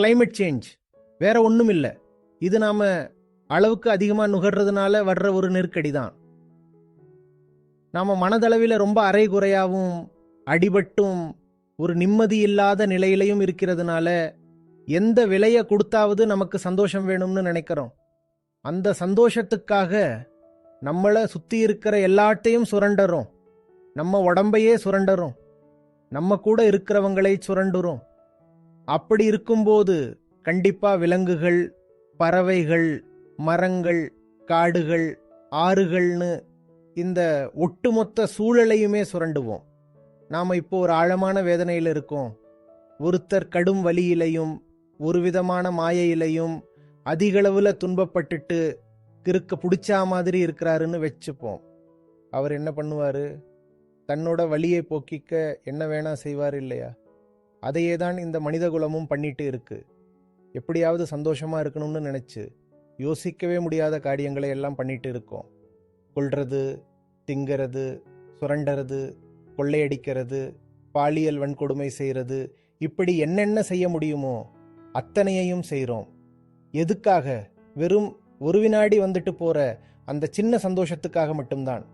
Climate change வேற ஒன்றும் இல்லை. இது நாம் அளவுக்கு அதிகமாக நுகர்றதுனால வர்ற ஒரு நெருக்கடி தான் நாம் மனதளவில் ரொம்ப அரை குறையாகவும் அடிபட்டும் ஒரு நிம்மதி இல்லாத நிலையிலையும் இருக்கிறதுனால எந்த விலையை கொடுத்தாவது நமக்கு சந்தோஷம் வேணும்னு நினைக்கிறோம். அந்த சந்தோஷத்துக்காக நம்மளை சுற்றி இருக்கிற எல்லாத்தையும் சுரண்டறோம். நம்ம உடம்பையே சுரண்டறோம். நம்ம கூட இருக்கிறவங்களை சுரண்டுறோம். அப்படி இருக்கும்போது கண்டிப்பா விலங்குகள் பறவைகள் மரங்கள் காடுகள் ஆறுகள்னு இந்த ஒட்டுமொத்த சூழலையுமே சுரண்டுவோம். நாம் இப்போ ஒரு ஆழமான வேதனையில் இருக்கோம். ஒருத்தர் கடும் வலியிலையும் ஒரு விதமான மாயையிலையும் அதிகளவில் துன்பப்பட்டுட்டு கிறுக்க பிடிச்சா மாதிரி இருக்கிறாருன்னு வச்சுப்போம். அவர் என்ன பண்ணுவார்? தன்னோட வழியை போக்கிக்க என்ன வேணா செய்வார் இல்லையா? அதையே தான் இந்த மனித குலமும் பண்ணிட்டு இருக்கு. எப்படியாவது சந்தோஷமா இருக்கணும்னு நினைச்சு யோசிக்கவே முடியாத காரியங்களை எல்லாம் பண்ணிட்டு இருக்கோம். கொள்றது திங்கிறது சுரண்டறது கொள்ளையடிக்கிறது பாலியல் வன்கொடுமை செய்கிறது இப்படி என்னென்ன செய்ய முடியுமோ அத்தனையையும் செய்கிறோம் எதுக்காக? வெறும் ஒரு வினாடி வந்துட்டு போற அந்த சின்ன சந்தோஷத்துக்காக மட்டும்தான்.